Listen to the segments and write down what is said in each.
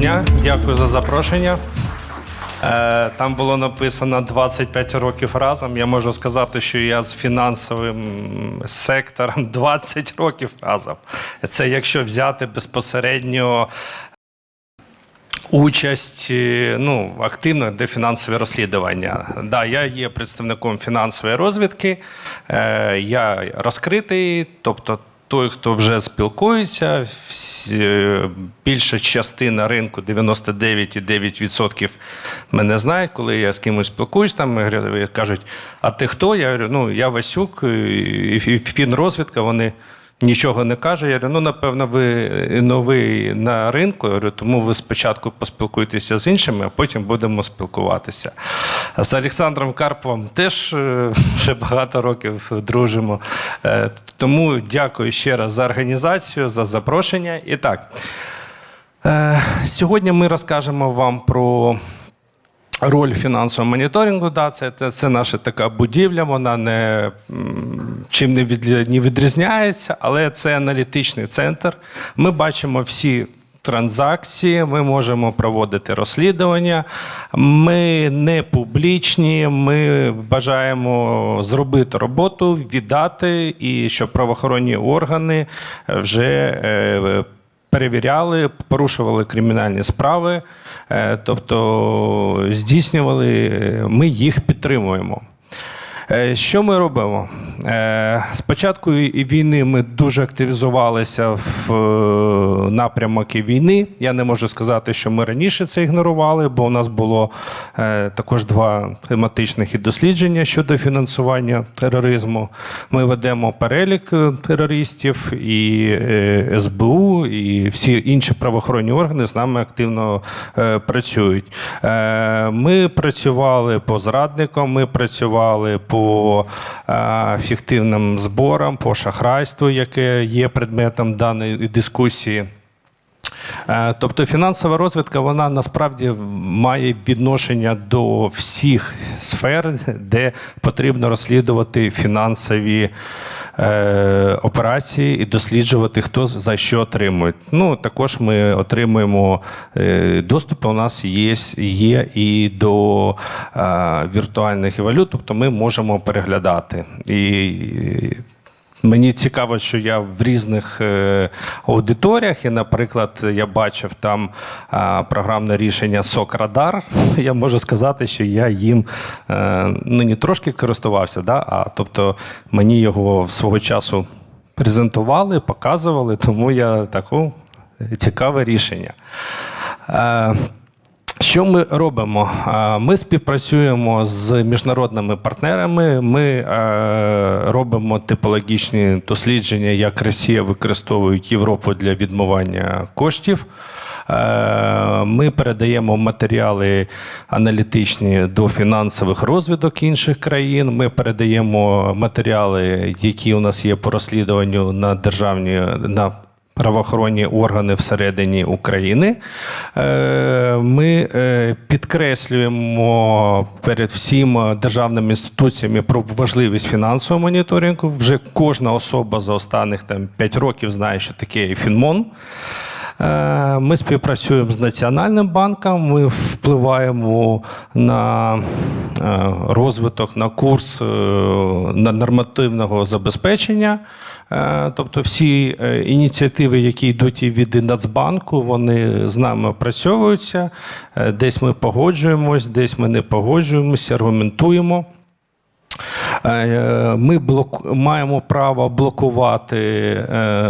дня, дякую за запрошення. Е, Там було написано 25 років разом. Я можу сказати, що я з фінансовим сектором 20 років разом. Це якщо взяти безпосередньо участь е, ну, активно, де фінансові розслідування. Да, я є представником фінансової розвідки, е, я розкритий, тобто. Той, хто вже спілкується, е, більша частина ринку 99,9% мене знає, Коли я з кимось спілкуюсь, там говорю, кажуть, а ти хто? Я говорю, ну я Васюк, і фінрозвідка, вони нічого не каже. Я говорю, ну напевно, ви новий на ринку. Я говорю, тому ви спочатку поспілкуєтеся з іншими, а потім будемо спілкуватися. З Олександром Карповим теж е, вже багато років дружимо. Е, Тому дякую ще раз за організацію, за запрошення. І так, е, сьогодні ми розкажемо вам про. Роль фінансового моніторингу, да, це, це, наша така будівля, вона не, чим не, від, не відрізняється, але це аналітичний центр. Ми бачимо всі транзакції, ми можемо проводити розслідування. Ми не публічні, ми бажаємо зробити роботу, віддати, і щоб правоохоронні органи вже. Перевіряли, порушували кримінальні справи, е, тобто здійснювали, е, ми їх підтримуємо. Е, Що ми робимо? Е, З початку війни ми дуже активізувалися в е, напрямок війни. Я не можу сказати, що ми раніше це ігнорували, бо у нас було також два тематичних дослідження щодо фінансування тероризму. Ми ведемо перелік терористів, і СБУ, і всі інші правоохоронні органи з нами активно працюють. Ми працювали по зрадникам, ми працювали по е, фіктивним зборам, по шахрайству, яке є предметом даної дискусії. Е, Тобто фінансова розвідка вона насправді має відношення до всіх сфер, де потрібно розслідувати фінансові е, операції і досліджувати, хто за що отримує. Ну також ми отримуємо е, доступ. У нас є, є і до віртуальних валют, тобто ми можемо переглядати і. Мені цікаво, що я в різних е, аудиторіях, і, наприклад, я бачив там е, програмне рішення Сокрадар. Я можу сказати, що я їм е, ну, не трошки користувався, да? а тобто мені його свого часу презентували, показували, тому я таку цікаве рішення. Що ми робимо? Ми співпрацюємо з міжнародними партнерами. Ми е, робимо типологічні дослідження, як Росія використовує Європу для відмивання коштів. Е, Ми передаємо матеріали аналітичні до фінансових розвідок інших країн. Ми передаємо матеріали, які у нас є по розслідуванню на державні на правоохоронні органи всередині України. Е, Ми е, підкреслюємо перед всім державними інституціями про важливість фінансового моніторингу. Вже кожна особа за останніх там, 5 років знає, що таке фінмон. Е, Ми співпрацюємо з Національним банком, ми впливаємо на е, розвиток, на курс е, на нормативного забезпечення. Тобто всі ініціативи, які йдуть від Нацбанку, вони з нами опрацьовуються. Десь ми погоджуємось, десь ми не погоджуємося, аргументуємо. Ми блок... маємо право блокувати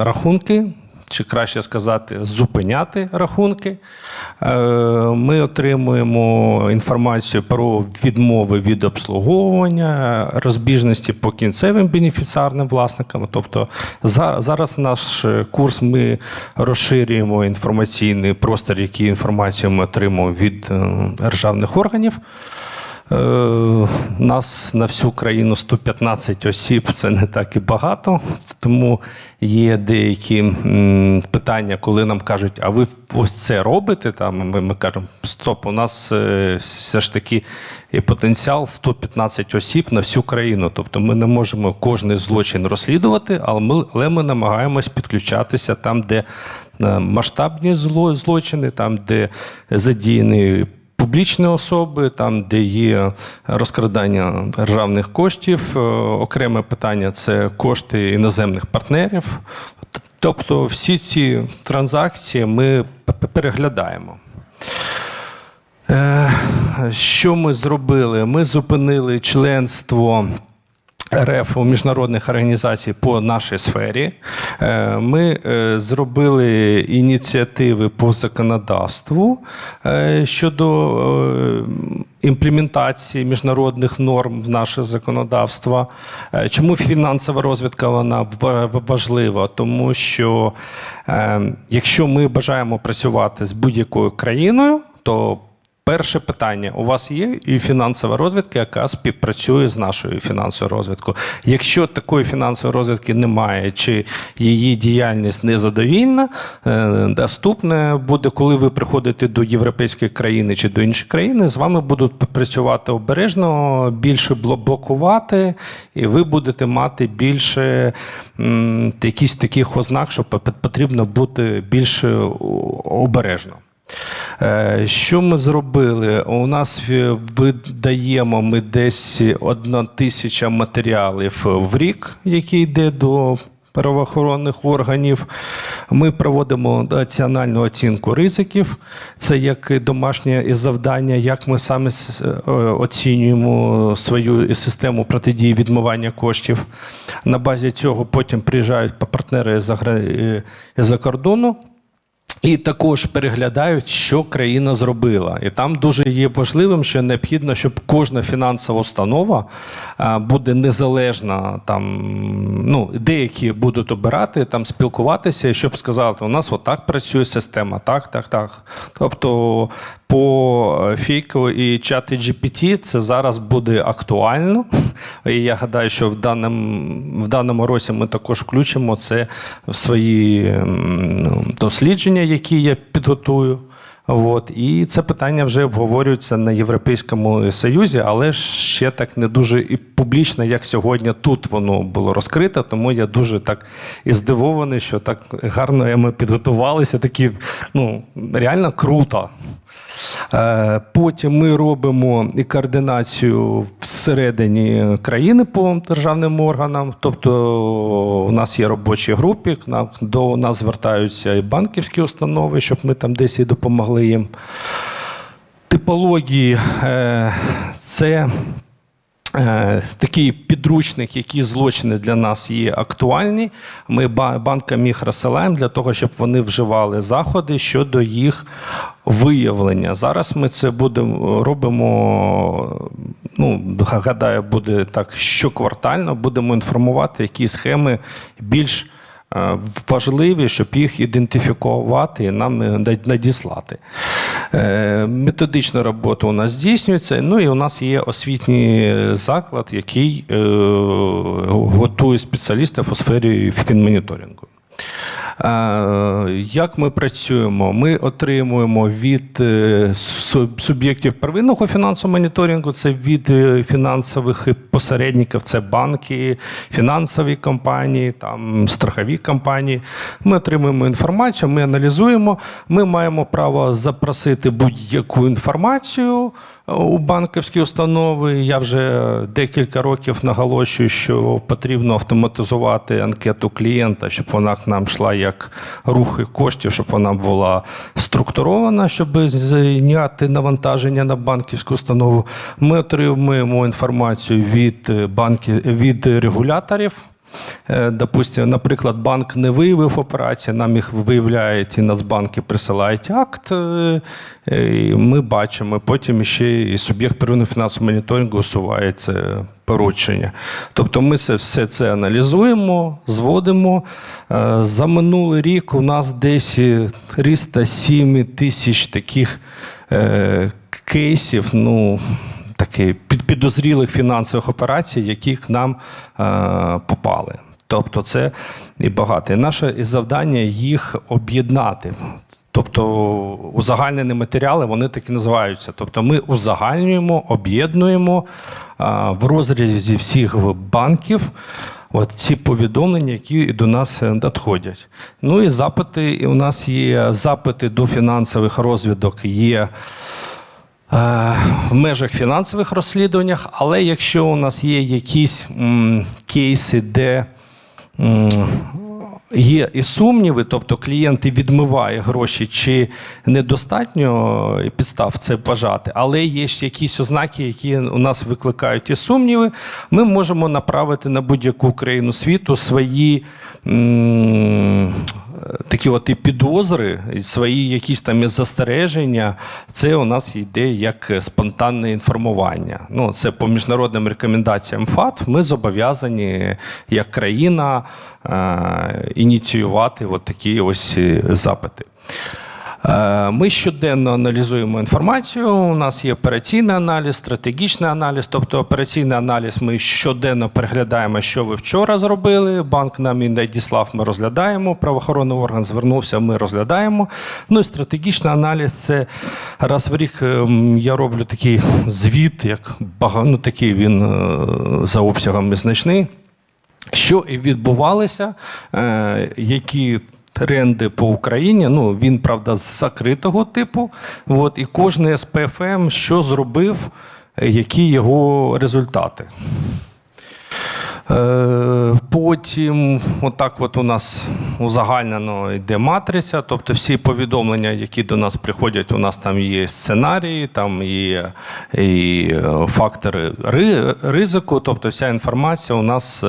рахунки, чи краще сказати, зупиняти рахунки. Е, Ми отримуємо інформацію про відмови від обслуговування, розбіжності по кінцевим бенефіціарним власникам. Тобто зараз наш курс ми розширюємо інформаційний простір, який інформацію ми отримуємо від е, державних органів. Е, Нас на всю країну 115 осіб це не так і багато. Тому є деякі питання, коли нам кажуть, а ви ось це робите? Там ми, ми кажемо, стоп, у нас е, все ж таки потенціал 115 осіб на всю країну. Тобто ми не можемо кожний злочин розслідувати, але ми, але ми намагаємось підключатися там, де масштабні зло- злочини, там, де задіяні публічні особи, там, де є розкрадання державних коштів. Е, Окреме питання це кошти іноземних партнерів. Тобто всі ці транзакції ми переглядаємо. Е, Що ми зробили? Ми зупинили членство РФ у міжнародних організацій по нашій сфері. Е, Ми е, зробили ініціативи по законодавству е, щодо імплементації міжнародних норм в наше законодавство. Чому фінансова розвідка вона важлива? Тому що якщо ми бажаємо працювати з будь-якою країною, то Перше питання: у вас є і фінансова розвідка, яка співпрацює з нашою фінансовою розвідкою. Якщо такої фінансової розвідки немає, чи її діяльність незадовільна, е, доступне буде, коли ви приходите до європейської країни чи до іншої країни, з вами будуть працювати обережно, більше блокувати, і ви будете мати більше якісь таких ознак, що пот- потрібно бути більш е, обережно. Е, Що ми зробили? У нас е, видаємо ми десь одна тисяча матеріалів в рік, який йде до правоохоронних органів. Ми проводимо національну оцінку ризиків. Це як домашнє завдання, як ми саме е, оцінюємо свою систему протидії відмивання коштів. На базі цього потім приїжджають партнери е, з-за кордону. І також переглядають, що країна зробила. І там дуже є важливим, що необхідно, щоб кожна фінансова установа буде незалежна. Там ну деякі будуть обирати там спілкуватися, і щоб сказати, у нас отак працює система, так, так, так. Тобто по фейку і чати GPT це зараз буде актуально. І я гадаю, що в даному, в даному році ми також включимо це в свої ну, дослідження, які я підготую. От. І це питання вже обговорюється на Європейському Союзі, але ще так не дуже і публічно, як сьогодні тут воно було розкрите. Тому я дуже так і здивований, що так гарно ми підготувалися. Такі, ну, реально круто. Е, Потім ми робимо і координацію всередині країни по державним органам. Тобто у нас є робочі групи, до нас звертаються і банківські установи, щоб ми там десь і допомогли їм. Типології е, це Такий підручник, які злочини для нас є актуальні. Ми ба- банкам їх розсилаємо для того, щоб вони вживали заходи щодо їх виявлення. Зараз ми це будемо робимо. Ну, гадаю, буде так щоквартально. Будемо інформувати, які схеми більш е, важливі, щоб їх ідентифікувати і нам е, надіслати. Е, Методична робота у нас здійснюється. Ну і у нас є освітній заклад, який е, готує спеціалістів у сфері фінмоніторингу. Як ми працюємо? Ми отримуємо від е, суб'єктів первинного фінансового моніторингу, це від е, фінансових посередників, це банки, фінансові компанії, там страхові компанії. Ми отримуємо інформацію, ми аналізуємо. Ми маємо право запросити будь-яку інформацію у банківські установи. Я вже декілька років наголошую, що потрібно автоматизувати анкету клієнта, щоб вона к нам йшла як рухи коштів, щоб вона була структурована, щоб зняти навантаження на банківську установу. Ми отримуємо інформацію від е, банків від регуляторів. Е, Допустимо, наприклад, банк не виявив операції, нам їх виявляють і Нацбанки присилають акт. е, е, і Ми бачимо, потім ще і суб'єкт первинного фінансового моніторингу усуває це поручення. Тобто ми все це аналізуємо, зводимо. За минулий рік у нас десь 307 тисяч таких кейсів. ну, таких під- підозрілих фінансових операцій, які к нам е, попали. Тобто це і багато. І наше завдання їх об'єднати. Тобто узагальнені матеріали вони так і називаються. Тобто ми узагальнюємо, об'єднуємо а, в розрізі всіх банків от ці повідомлення, які до нас е, надходять. Ну і запити. І у нас є запити до фінансових розвідок, є е, в межах фінансових розслідуваннях, але якщо у нас є якісь кейси, де є і сумніви, тобто клієнти відмиває гроші, чи недостатньо підстав це вважати, але є ж якісь ознаки, які у нас викликають і сумніви, ми можемо направити на будь-яку країну світу свої. м, Такі от і підозри, і свої якісь там застереження, це у нас йде як спонтанне інформування. Ну, це по міжнародним рекомендаціям ФАТ. Ми зобов'язані як країна е, ініціювати от такі ось е, запити. Е, Ми щоденно аналізуємо інформацію. У нас є операційний аналіз, стратегічний аналіз. Тобто операційний аналіз ми щоденно переглядаємо, що ви вчора зробили. Банк нам і надіслав, ми розглядаємо. Правоохоронний орган звернувся, ми розглядаємо. Ну і стратегічний аналіз це раз в рік ем, я роблю такий звіт, як бага- ну, такий він е, за обсягом незначний. Що і відбувалося, е, які тренди по Україні. Ну, він, правда, з закритого типу. От, і кожен СПФМ що зробив, е, які його результати. Е, Потім, отак, от у нас узагальнено йде матриця, тобто всі повідомлення, які до нас приходять, у нас там є сценарії, там є і е, фактори ризику, тобто вся інформація у нас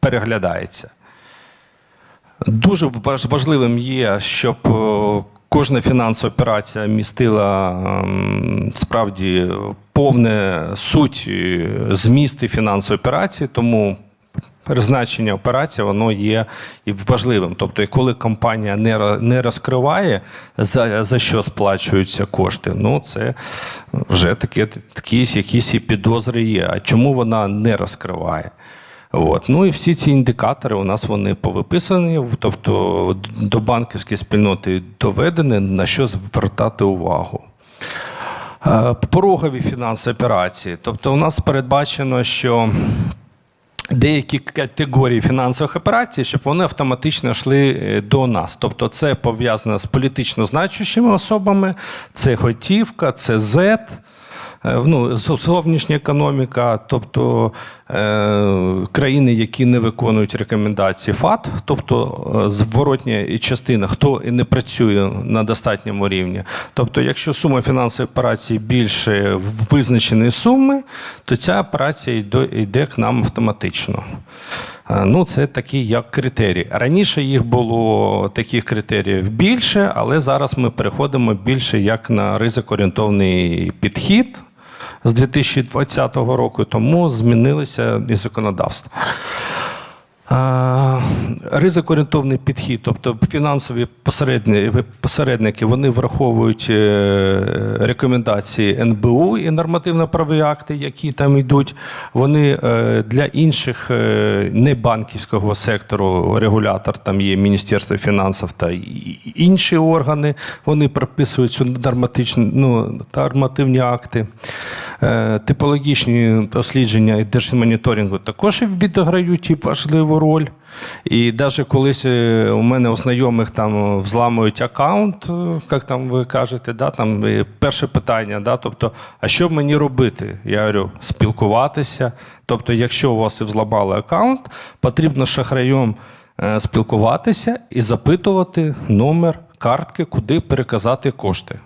переглядається. Дуже важливим є, щоб е, кожна фінансова операція містила ем, справді повне суть змісти фінансової операції, тому призначення операції воно є і важливим. Тобто, коли компанія не, розкриває, за, за що сплачуються кошти, ну це вже таке, такі якісь підозри є. А чому вона не розкриває? От. Ну і всі ці індикатори у нас вони повиписані, тобто до банківської спільноти доведені, на що звертати увагу. Е, Порогові фінансові операції. Тобто, у нас передбачено, що деякі категорії фінансових операцій, щоб вони автоматично йшли е, до нас. Тобто, це пов'язано з політично значущими особами, це готівка, це Z. Е, ну, зовнішня економіка, тобто е, країни, які не виконують рекомендації ФАТ, тобто е, зворотня частина, хто і не працює на достатньому рівні. Тобто, якщо сума фінансової операції більше визначеної суми, то ця операція йде, йде к нам автоматично. Е, Ну, це такі як критерії. Раніше їх було таких критеріїв більше, але зараз ми переходимо більше як на ризикоорієнтовний підхід з 2020 року, тому змінилися і законодавство. Ризикоорієнтовний підхід, тобто фінансові посередники, вони враховують е, рекомендації НБУ і нормативно-правові акти, які там йдуть. Вони е, для інших е, небанківського сектору регулятор, там є Міністерство фінансів та інші органи. Вони прописують цю ну, нормативні акти. Типологічні дослідження і держмоніторингу також відіграють важливу роль. І навіть колись е, у мене у знайомих там взламують аккаунт, е, як там ви кажете, да, там е, перше питання, да, тобто, а що мені робити? Я говорю, спілкуватися. Тобто, якщо у вас і взламали аккаунт, потрібно шахраєм е, спілкуватися і запитувати номер картки, куди переказати кошти.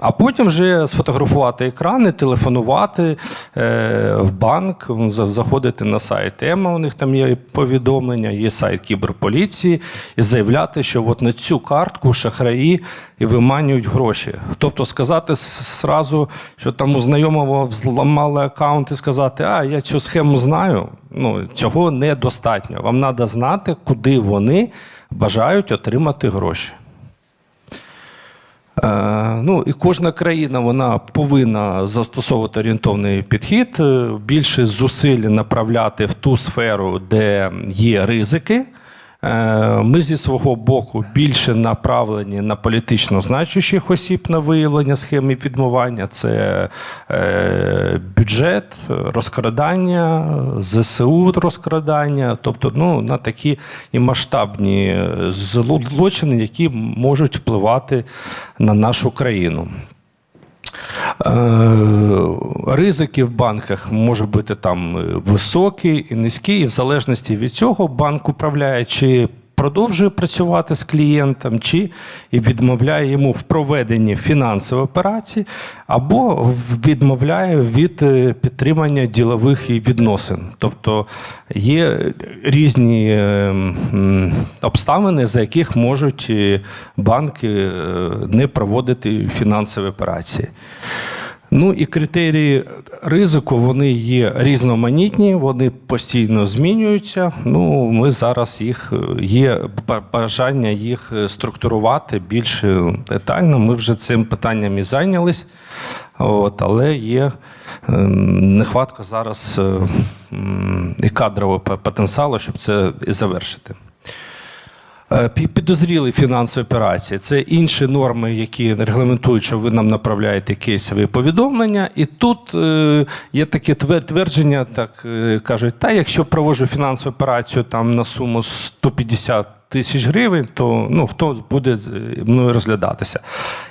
А потім вже сфотографувати екрани, телефонувати е, в банк, заходити на сайт ЕМА, у них там є повідомлення, є сайт кіберполіції, і заявляти, що от на цю картку шахраї виманюють гроші. Тобто сказати зразу, що там у знайомого взламали аккаунт і сказати, а я цю схему знаю. Ну, цього недостатньо. Вам треба знати, куди вони бажають отримати гроші. Е, Ну, і кожна країна вона повинна застосовувати орієнтовний підхід, е, більше зусиль направляти в ту сферу, де є ризики. Е, Ми зі свого боку більше направлені на політично значущих осіб на виявлення схеми відмивання. Це е, бюджет, розкрадання, ЗСУ розкрадання, тобто ну, на такі і масштабні е, злочини, які можуть впливати на нашу країну. Е, Ризики в банках можуть бути там е, високі і низькі, і в залежності від цього банк управляє чи продовжує працювати з клієнтом, чи відмовляє йому в проведенні фінансової операції, або відмовляє від е, підтримання ділових відносин. Тобто є різні е, обставини, за яких можуть е, банки не проводити фінансові операції. Ну і критерії ризику вони є різноманітні, вони постійно змінюються. Ну, ми зараз їх є бажання їх е, структурувати більш е, детально. Ми вже цим питанням і зайнялись, от, але є ем, нехватка зараз е, і кадрового потенціалу, щоб це завершити. Е, пі- Підозрілі фінансові операції це інші норми, які регламентують, що ви нам направляєте кейсові повідомлення. І тут е, є таке твердження, так е, кажуть, та якщо проводжу фінансову операцію там на суму 150 тисяч гривень, то ну, хто буде мною розглядатися?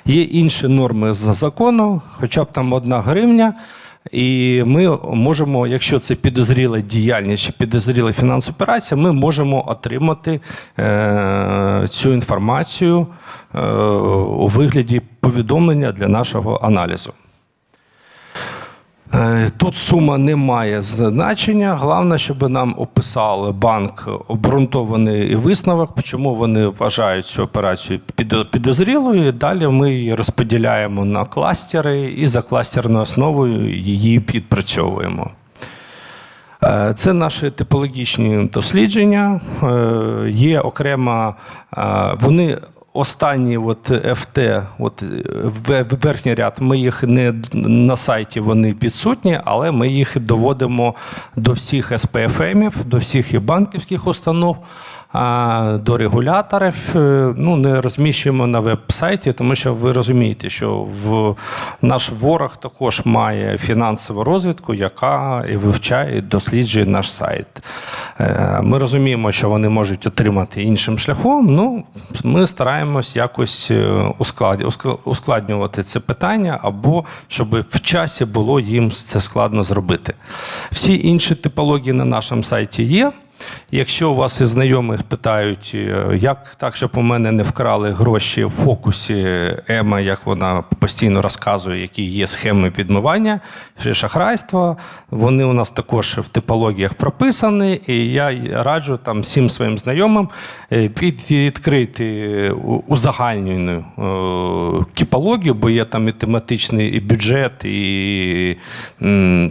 Є інші норми з закону, хоча б там одна гривня. І ми можемо, якщо це підозріла діяльність чи підозріла фінансова операція, ми можемо отримати е, цю інформацію е, у вигляді повідомлення для нашого аналізу. Е, Тут сума не має значення. Головне, щоб нам описали банк обґрунтований висновок, чому вони вважають цю операцію підозрілою. Далі ми її розподіляємо на кластери і за кластерною основою її підпрацьовуємо. Е, Це наші типологічні дослідження. Е, Є окрема, вони останні от FT, от е, в- в- верхній ряд, ми їх не на сайті вони відсутні, але ми їх доводимо до всіх СПФМів, до всіх і банківських установ. До регуляторів Е, ну не розміщуємо на веб-сайті, тому що ви розумієте, що в наш ворог також має фінансову розвідку, яка вивчає, і досліджує наш сайт. Е, Ми розуміємо, що вони можуть отримати іншим шляхом. Ну ми стараємось якось е, ускладню- ускла- ускладнювати це питання, або щоб в часі було їм це складно зробити. Всі інші типології на нашому сайті є. Якщо у вас із знайомих питають, е, як так, щоб у мене не вкрали гроші в фокусі Ема, як вона постійно розказує, які є схеми відмивання, шахрайства, вони у нас також в типологіях прописані, і я раджу там всім своїм знайомим е, відкрити узагальнену е, типологію, бо є там і тематичний і бюджет, і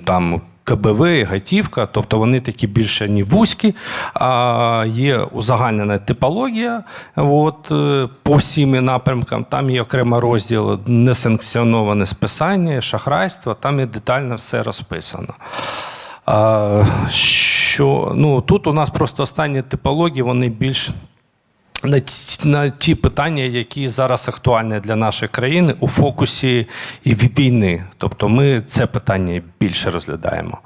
там. КБВ, і готівка, тобто вони такі більше не вузькі, а є узагальнена типологія от, е, по всім напрямкам. Там є окремий розділ несанкціоноване списання, шахрайство, там і детально все розписано. А, що, ну, тут у нас просто останні типології, вони більш на ті, на ті питання, які зараз актуальні для нашої країни у фокусі і війни. Тобто ми це питання більше розглядаємо.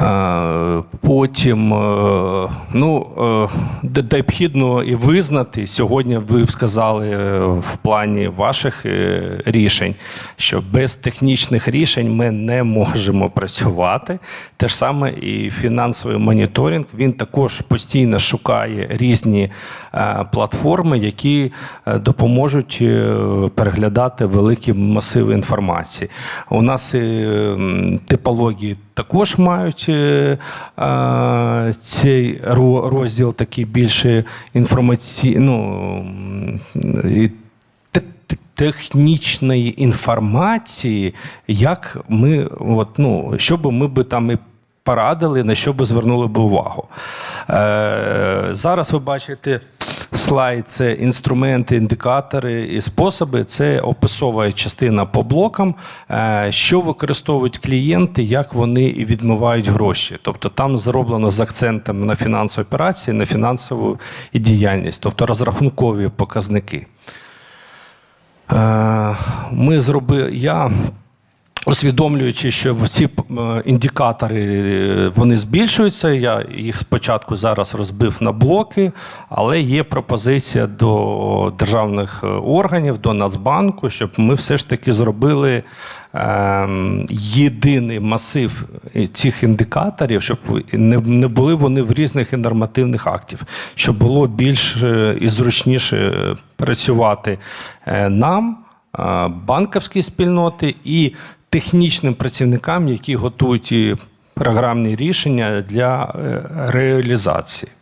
Е, Потім, е, ну, е, необхідно і визнати, сьогодні ви сказали в плані ваших рішень, що без технічних рішень ми не можемо працювати. Те ж саме і фінансовий моніторинг, він також постійно шукає різні е, платформи, які е, допоможуть е, переглядати великі масиви інформації. У нас м, типології також мають цей розділ такий більше інформаційний. Ну, і технічної інформації, як ми, от, ну, що би ми би там і порадили, на що би звернули би увагу. Е, зараз ви бачите слайд це інструменти, індикатори і способи. Це описова частина по блокам, е, що використовують клієнти, як вони відмивають гроші. Тобто там зроблено з акцентом на фінансові операції, на фінансову і діяльність, тобто розрахункові показники. Е, Ми зробили. Я усвідомлюючи, що ці е, індикатори е, вони збільшуються. Я їх спочатку зараз розбив на блоки, але є пропозиція до державних органів, до Нацбанку, щоб ми все ж таки зробили ем, єдиний масив цих індикаторів, щоб не, не були вони в різних і нормативних актів, щоб було більш е, і зручніше працювати е, нам, е, банківські спільноти і технічним працівникам, які готують програмні рішення для реалізації.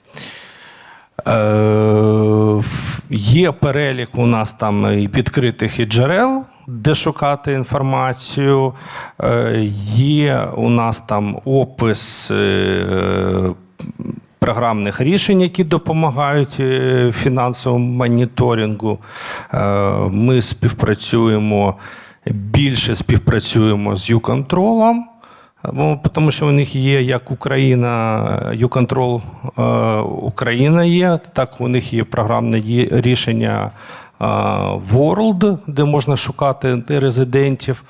Є перелік у нас там і відкритих і джерел, де шукати інформацію. Е, Є у нас там опис е, програмних рішень, які допомагають е, фінансовому моніторингу. Ми співпрацюємо більше співпрацюємо з юконтролом. Тому що в них є як Україна, Юконтрол Україна є, так у них є програмне рішення World, де можна шукати резидентів.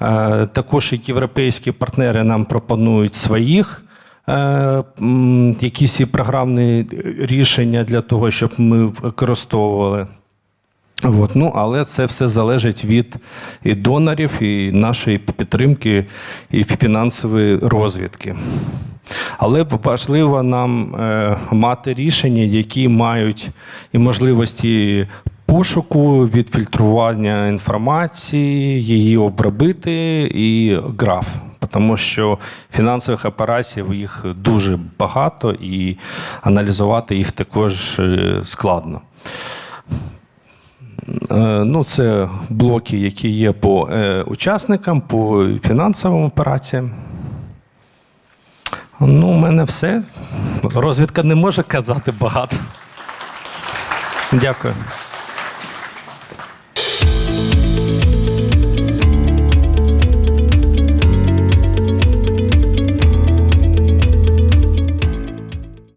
Е, Також як європейські партнери нам пропонують своїх. е, Якісь програмні рішення для того, щоб ми використовували. От, ну, але це все залежить від і донорів, і нашої підтримки, і фінансової розвідки. Але важливо нам е, мати рішення, які мають і можливості пошуку, відфільтрування інформації, її обробити і граф. Тому що фінансових операцій їх дуже багато, і аналізувати їх також е, складно. Е, Ну, це блоки, які є по е, учасникам, по фінансовим операціям. Ну, у мене все. Розвідка не може казати багато. Дякую.